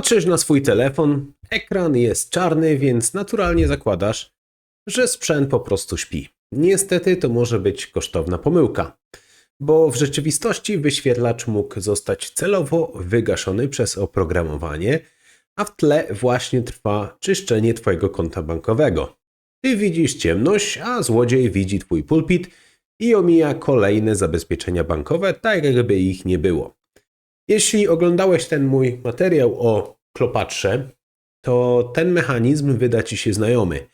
Patrzysz na swój telefon, ekran jest czarny, więc naturalnie zakładasz, że sprzęt po prostu śpi. Niestety to może być kosztowna pomyłka, bo w rzeczywistości wyświetlacz mógł zostać celowo wygaszony przez oprogramowanie, a w tle właśnie trwa czyszczenie Twojego konta bankowego. Ty widzisz ciemność, a złodziej widzi Twój pulpit i omija kolejne zabezpieczenia bankowe, tak jakby ich nie było. Jeśli oglądałeś ten mój materiał o klopatrze, to ten mechanizm wyda Ci się znajomy.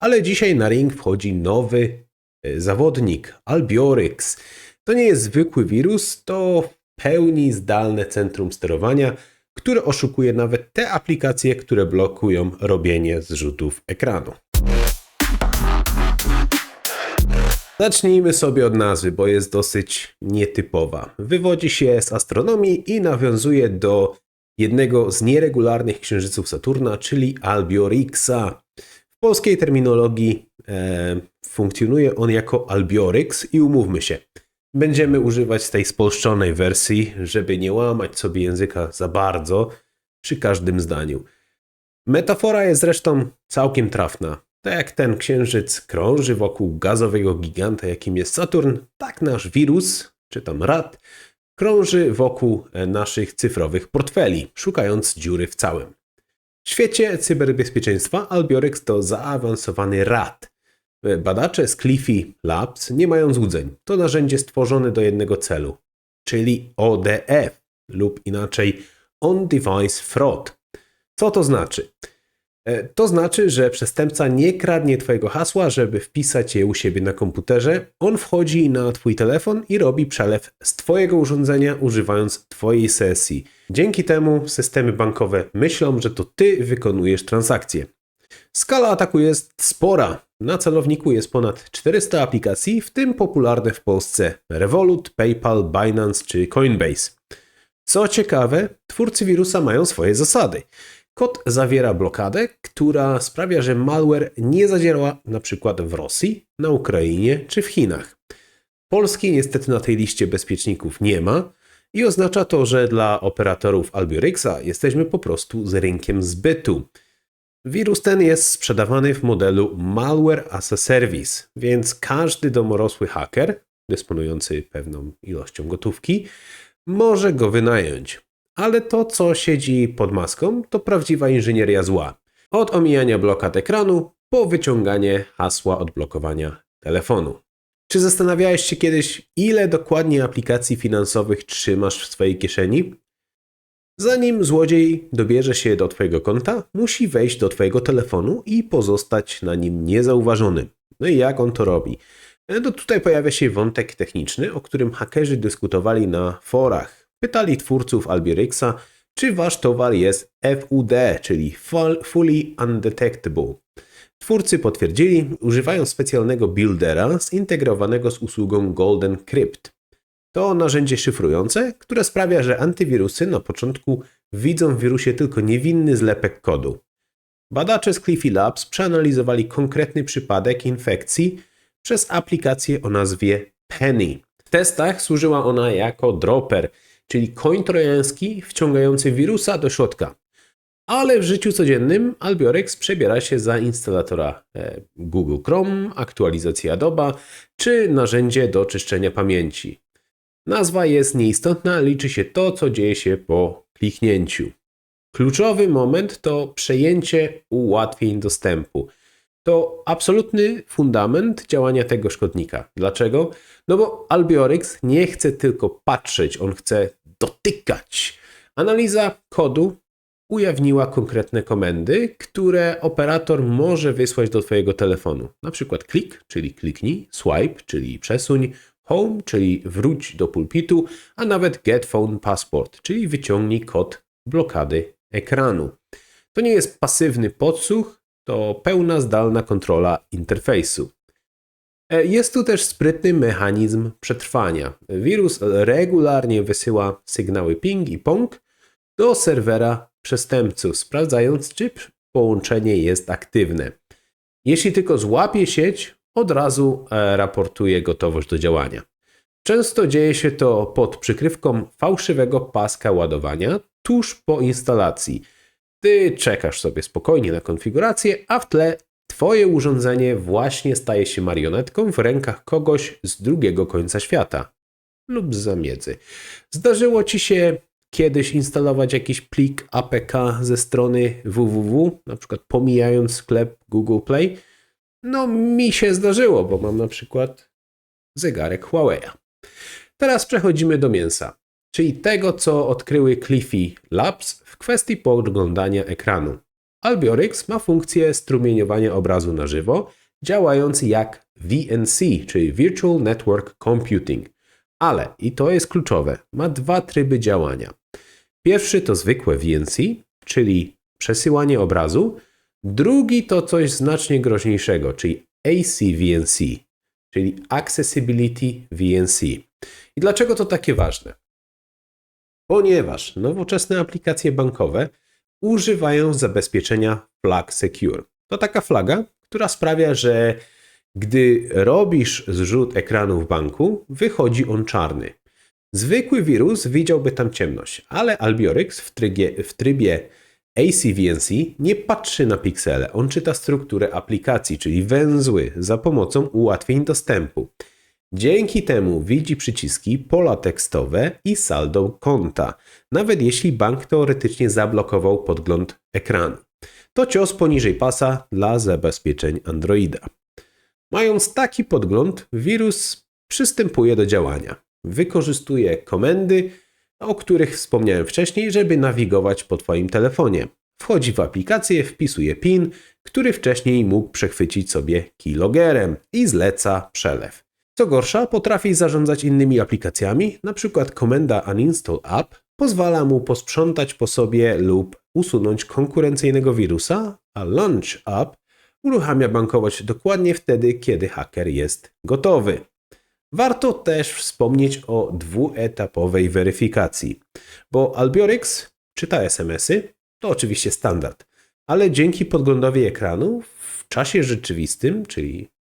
Ale dzisiaj na ring wchodzi nowy e, zawodnik, Albioryx. To nie jest zwykły wirus, to w pełni zdalne centrum sterowania, które oszukuje nawet te aplikacje, które blokują robienie zrzutów ekranu. Zacznijmy sobie od nazwy, bo jest dosyć nietypowa. Wywodzi się z astronomii i nawiązuje do jednego z nieregularnych księżyców Saturna, czyli Albiorixa. W polskiej terminologii e, funkcjonuje on jako Albioryx i umówmy się, będziemy używać tej spolszczonej wersji, żeby nie łamać sobie języka za bardzo przy każdym zdaniu. Metafora jest zresztą całkiem trafna. Tak jak ten księżyc krąży wokół gazowego giganta, jakim jest Saturn, tak nasz wirus, czy tam rad, krąży wokół e, naszych cyfrowych portfeli, szukając dziury w całym. W świecie cyberbezpieczeństwa Albiorix to zaawansowany rad. E, Badacze z Cliffy Labs nie mają złudzeń. To narzędzie stworzone do jednego celu, czyli ODF lub inaczej On-Device Fraud. Co to znaczy? E, To znaczy, że przestępca nie kradnie Twojego hasła, żeby wpisać je u siebie na komputerze. On wchodzi na Twój telefon i robi przelew z Twojego urządzenia, używając Twojej sesji. Dzięki temu systemy bankowe myślą, że to Ty wykonujesz transakcje. Skala ataku jest spora. Na celowniku jest ponad 400 aplikacji, w tym popularne w Polsce Revolut, PayPal, Binance czy Coinbase. Co ciekawe, twórcy wirusa mają swoje zasady. Kod zawiera blokadę, która sprawia, że malware nie zadziała przykład w Rosji, na Ukrainie czy w Chinach. Polski niestety na tej liście bezpieczników nie ma i oznacza to, że dla operatorów Albiorixa jesteśmy po prostu z rynkiem zbytu. Wirus ten jest sprzedawany w modelu Malware as a Service, więc każdy domorosły haker, dysponujący pewną ilością gotówki, może go wynająć. Ale to, co siedzi pod maską, to prawdziwa inżynieria zła. Od omijania blokad ekranu po wyciąganie hasła odblokowania telefonu. Czy zastanawiałeś się kiedyś, ile dokładnie aplikacji finansowych trzymasz w swojej kieszeni? Zanim złodziej dobierze się do Twojego konta, musi wejść do Twojego telefonu i pozostać na nim niezauważony. No i jak on to robi? No tutaj pojawia się wątek techniczny, o którym hakerzy dyskutowali na forach. Pytali twórców Albiorixa, czy wasz towar jest FUD, czyli Full- Fully Undetectable. Twórcy potwierdzili, używają specjalnego buildera zintegrowanego z usługą Golden Crypt. To narzędzie szyfrujące, które sprawia, że antywirusy na początku widzą w wirusie tylko niewinny zlepek kodu. Badacze z Cliffy Labs przeanalizowali konkretny przypadek infekcji przez aplikację o nazwie Penny. W testach służyła ona jako dropper, czyli koń trojański wciągający wirusa do środka. Ale w życiu codziennym Albiorix przebiera się za instalatora e, Google Chrome, aktualizację Adobe czy narzędzie do czyszczenia pamięci. Nazwa jest nieistotna, liczy się to, co dzieje się po kliknięciu. Kluczowy moment to przejęcie ułatwień dostępu. To absolutny fundament działania tego szkodnika. Dlaczego? No bo Albiorix nie chce tylko patrzeć, on chce dotykać. Analiza kodu ujawniła konkretne komendy, które operator może wysłać do Twojego telefonu. Na przykład klik, czyli kliknij, swipe, czyli przesuń, home, czyli wróć do pulpitu, a nawet get phone passport, czyli wyciągnij kod blokady ekranu. To nie jest pasywny podsłuch, to pełna zdalna kontrola interfejsu. E, Jest tu też sprytny mechanizm przetrwania. Wirus regularnie wysyła sygnały ping i pong do serwera przestępców, sprawdzając, czy połączenie jest aktywne. Jeśli tylko złapie sieć, od razu e, raportuje gotowość do działania. Często dzieje się to pod przykrywką fałszywego paska ładowania tuż po instalacji. Ty czekasz sobie spokojnie na konfigurację, a w tle Twoje urządzenie właśnie staje się marionetką w rękach kogoś z drugiego końca świata lub z zamiedzy. Zdarzyło Ci się kiedyś instalować jakiś plik APK ze strony www, na przykład pomijając sklep Google Play? No, mi się zdarzyło, bo mam na przykład zegarek Huawei'a. Teraz przechodzimy do mięsa, czyli tego, co odkryły Cliffy Labs w kwestii podglądania ekranu. Albiorix ma funkcję strumieniowania obrazu na żywo, działając jak VNC, czyli Virtual Network Computing. Ale, i to jest kluczowe, ma dwa tryby działania. Pierwszy to zwykłe VNC, czyli przesyłanie obrazu. Drugi to coś znacznie groźniejszego, czyli ACVNC, czyli Accessibility VNC. I dlaczego to takie ważne? Ponieważ nowoczesne aplikacje bankowe używają zabezpieczenia Flag Secure. To taka flaga, która sprawia, że gdy robisz zrzut ekranu w banku, wychodzi on czarny. Zwykły wirus widziałby tam ciemność, ale Albiorix w w trybie ACVNC nie patrzy na piksele, on czyta strukturę aplikacji, czyli węzły za pomocą ułatwień dostępu. Dzięki temu widzi przyciski, pola tekstowe i saldo konta, nawet jeśli bank teoretycznie zablokował podgląd ekranu. To cios poniżej pasa dla zabezpieczeń Androida. Mając taki podgląd, wirus przystępuje do działania. Wykorzystuje komendy, o których wspomniałem wcześniej, żeby nawigować po Twoim telefonie. Wchodzi w aplikację, wpisuje PIN, który wcześniej mógł przechwycić sobie keylogerem i zleca przelew. Co gorsza, potrafi zarządzać innymi aplikacjami, np. komenda uninstall app pozwala mu posprzątać po sobie lub usunąć konkurencyjnego wirusa, a launch app uruchamia bankowość dokładnie wtedy, kiedy haker jest gotowy. Warto też wspomnieć o dwuetapowej weryfikacji, bo Albiorix czyta SMS-y, to oczywiście standard, ale dzięki podglądowi ekranu w czasie rzeczywistym, czyli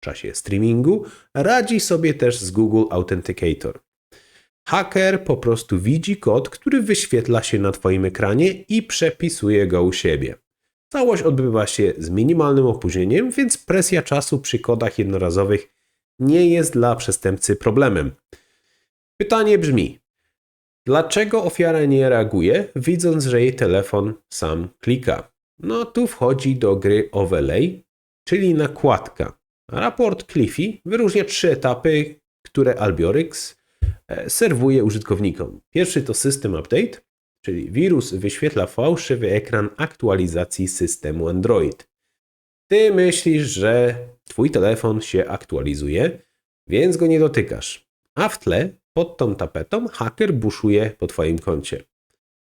czasie streamingu, radzi sobie też z Google Authenticator. Haker po prostu widzi kod, który wyświetla się na Twoim ekranie i przepisuje go u siebie. Całość odbywa się z minimalnym opóźnieniem, więc presja czasu przy kodach jednorazowych nie jest dla przestępcy problemem. Pytanie brzmi: dlaczego ofiara nie reaguje, widząc, że jej telefon sam klika? No tu wchodzi do gry overlay, czyli nakładka. Raport Cliffy wyróżnia trzy etapy, które Albiorix e, serwuje użytkownikom. Pierwszy to System Update, czyli wirus wyświetla fałszywy ekran aktualizacji systemu Android. Ty myślisz, że twój telefon się aktualizuje, więc go nie dotykasz. A w tle, pod tą tapetą, haker buszuje po twoim koncie.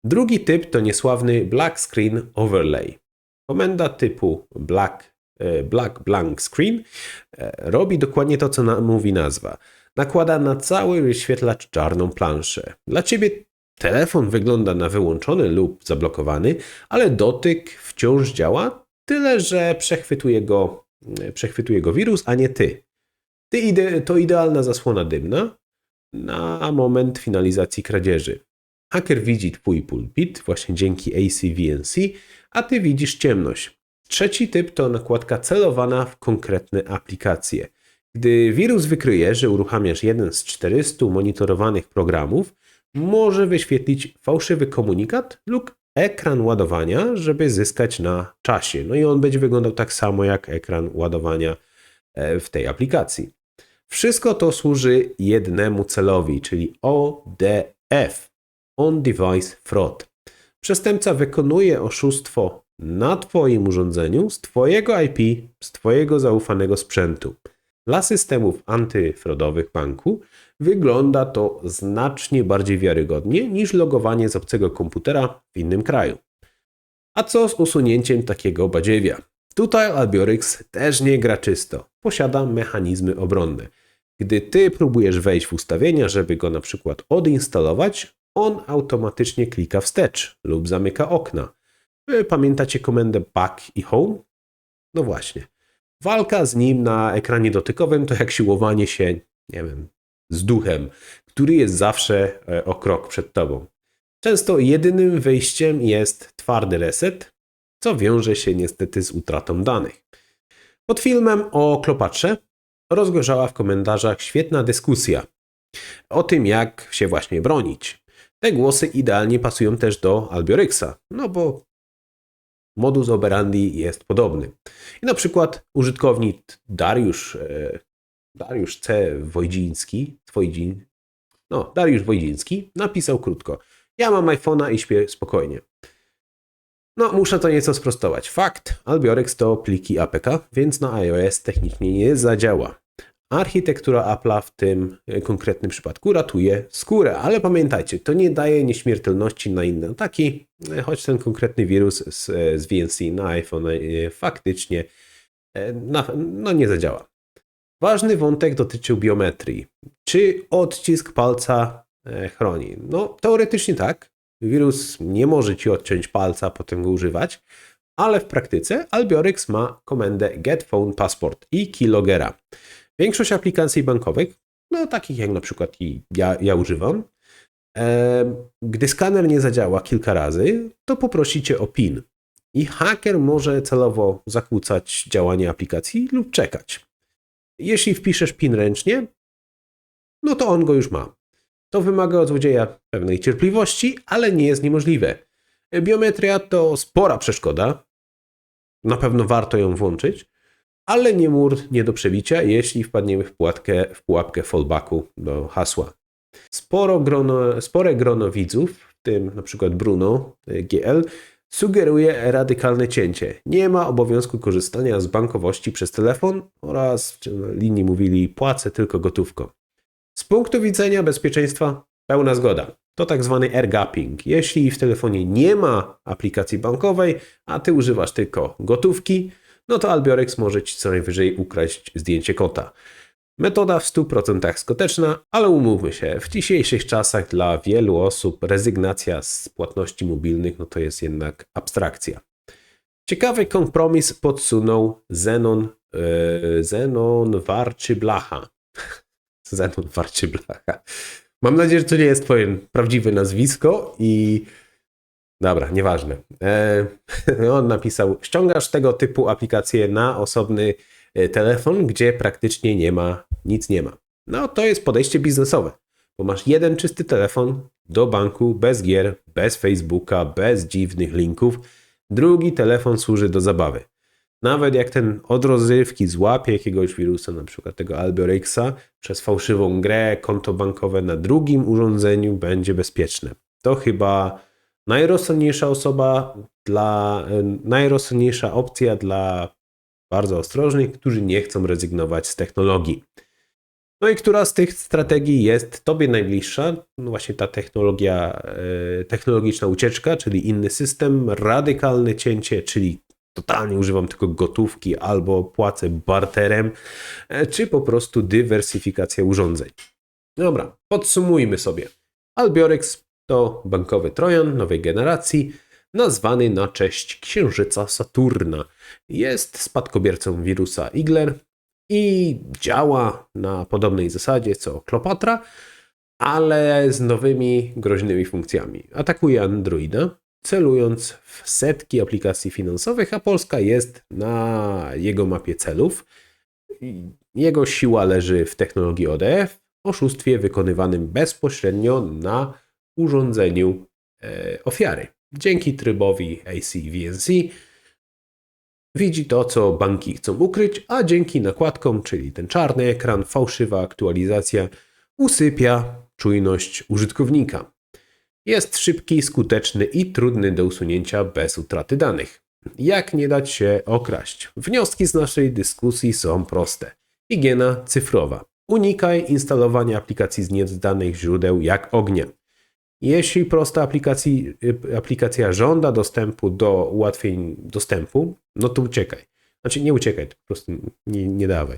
Drugi typ to niesławny Black Screen Overlay. Komenda typu Black, black Blank Screen e, robi dokładnie to, co mówi nazwa. Nakłada na cały wyświetlacz czarną planszę. Dla ciebie telefon wygląda na wyłączony lub zablokowany, ale dotyk wciąż działa, tyle że przechwytuje go, przechwytuje go wirus, a nie ty. Ty ide to idealna zasłona dymna na moment finalizacji kradzieży. Haker widzi twój pulpit właśnie dzięki ACVNC, a ty widzisz ciemność. Trzeci typ to nakładka celowana w konkretne aplikacje. Gdy wirus wykryje, że uruchamiasz jeden z 400 monitorowanych programów, może wyświetlić fałszywy komunikat lub ekran ładowania, żeby zyskać na czasie. No i on będzie wyglądał tak samo jak ekran ładowania e, w tej aplikacji. Wszystko to służy jednemu celowi, czyli ODF On Device Fraud. Przestępca wykonuje oszustwo na Twoim urządzeniu z Twojego IP, z Twojego zaufanego sprzętu. Dla systemów antyfrodowych banku wygląda to znacznie bardziej wiarygodnie niż logowanie z obcego komputera w innym kraju. A co z usunięciem takiego badziewia? Tutaj Albiorix też nie gra czysto. Posiada mechanizmy obronne. Gdy ty próbujesz wejść w ustawienia, żeby go na przykład odinstalować, on automatycznie klika wstecz lub zamyka okna. Pamiętacie komendę back i home? No właśnie. Walka z nim na ekranie dotykowym to jak siłowanie się, nie wiem, z duchem, który jest zawsze e, o krok przed tobą. Często jedynym wyjściem jest twardy reset, co wiąże się niestety z utratą danych. Pod filmem o klopatrze rozgorzała w komentarzach świetna dyskusja o tym, jak się właśnie bronić. Te głosy idealnie pasują też do Albioryxa, no bo modus operandi jest podobny. I na przykład użytkownik Dariusz, e, Dariusz C. Wojdziński, Wojdzin, no, Dariusz Wojdziński napisał krótko. Ja mam iPhone'a i śpię spokojnie. No, muszę to nieco sprostować. Fakt, Albiorex to pliki APK, więc na iOS technicznie nie zadziała. Architektura Apple'a w tym e, konkretnym przypadku ratuje skórę, ale pamiętajcie, to nie daje nieśmiertelności na inne ataki, e, choć ten konkretny wirus z, e, z VNC na iPhone faktycznie na, no nie zadziała. Ważny wątek dotyczył biometrii. Czy odcisk palca chroni? No, teoretycznie tak. Wirus nie może ci odciąć palca, potem go używać, ale w praktyce Albiorex ma komendę Get Phone Passport i Keylogera. Większość aplikacji bankowych, no takich jak na przykład i ja, ja używam, gdy skaner nie zadziała kilka razy, to poprosicie o PIN. I haker może celowo zakłócać działanie aplikacji lub czekać. Jeśli wpiszesz PIN ręcznie, no to on go już ma. To wymaga od złodzieja pewnej cierpliwości, ale nie jest niemożliwe. Biometria to spora przeszkoda. Na pewno warto ją włączyć, ale nie mur nie do przebicia, jeśli wpadniemy w, pułapkę, w pułapkę fallbacku do hasła. Sporo grono, spore grono widzów, w tym na przykład Bruno GL, sugeruje radykalne cięcie. Nie ma obowiązku korzystania z bankowości przez telefon oraz w linii mówili płacę tylko gotówką. Z punktu widzenia bezpieczeństwa pełna zgoda. To tak zwany air-gapping. Jeśli w telefonie nie ma aplikacji bankowej, a ty używasz tylko gotówki, no to Albiorex może ci co najwyżej ukraść zdjęcie kota. Metoda w 100% skuteczna, ale umówmy się, w dzisiejszych czasach dla wielu osób rezygnacja z płatności mobilnych no to jest jednak abstrakcja. Ciekawy kompromis podsunął Zenon, yy, Zenon Warczy Blacha. Zenon Warczy Blacha. Mam nadzieję, że to nie jest twoje prawdziwe nazwisko i Dobra, nieważne. E, on napisał: ściągasz tego typu aplikacje na osobny e, telefon, gdzie praktycznie nie ma, nic nie ma. No to jest podejście biznesowe, bo masz jeden czysty telefon do banku, bez gier, bez Facebooka, bez dziwnych linków. Drugi telefon służy do zabawy. Nawet jak ten od rozrywki złapie jakiegoś wirusa, na przykład tego Albiorexa, przez fałszywą grę, konto bankowe na drugim urządzeniu będzie bezpieczne. To chyba najrozsądniejsza osoba dla, najrozsądniejsza opcja dla bardzo ostrożnych, którzy nie chcą rezygnować z technologii. No i która z tych strategii jest Tobie najbliższa? No właśnie ta technologia, e, technologiczna ucieczka, czyli inny system, radykalne cięcie, czyli totalnie używam tylko gotówki albo płacę barterem, e, czy po prostu dywersyfikacja urządzeń. Dobra, podsumujmy sobie. Albiorex to bankowy trojan nowej generacji, nazwany na cześć księżyca Saturna. Jest spadkobiercą wirusa Igler i działa na podobnej zasadzie co Kleopatra, ale z nowymi groźnymi funkcjami. Atakuje Androida, celując w setki aplikacji finansowych, a Polska jest na jego mapie celów. Jego siła leży w technologii ODF, oszustwie wykonywanym bezpośrednio na urządzeniu e, ofiary. Dzięki trybowi AC-VNC widzi to, co banki chcą ukryć, a dzięki nakładkom, czyli ten czarny ekran, fałszywa aktualizacja, usypia czujność użytkownika. Jest szybki, skuteczny i trudny do usunięcia bez utraty danych. Jak nie dać się okraść? Wnioski z naszej dyskusji są proste. Higiena cyfrowa. Unikaj instalowania aplikacji z nieznanych źródeł jak ognia. Jeśli prosta aplikacji, y, aplikacja żąda dostępu do ułatwień dostępu, no to uciekaj. Znaczy nie uciekaj, po prostu nie, nie dawaj.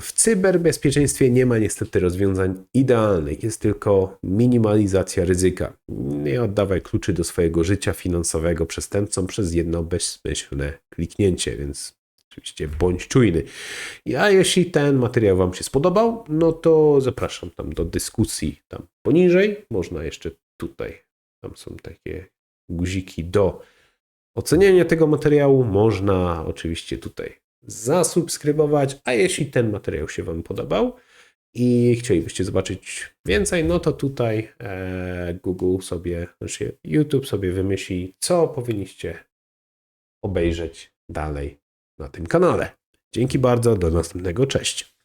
W cyberbezpieczeństwie nie ma niestety rozwiązań idealnych, jest tylko minimalizacja ryzyka. Nie oddawaj kluczy do swojego życia finansowego przestępcom przez jedno bezmyślne kliknięcie, więc oczywiście bądź czujny. A jeśli ten materiał Wam się spodobał, no to zapraszam tam do dyskusji tam poniżej. Można jeszcze tutaj Tam są takie guziki do oceniania tego materiału. Można oczywiście tutaj zasubskrybować, a jeśli ten materiał się Wam podobał i chcielibyście zobaczyć więcej, no to tutaj e, Google sobie, znaczy YouTube sobie wymyśli, co powinniście obejrzeć dalej na tym kanale. Dzięki bardzo, do następnego, cześć.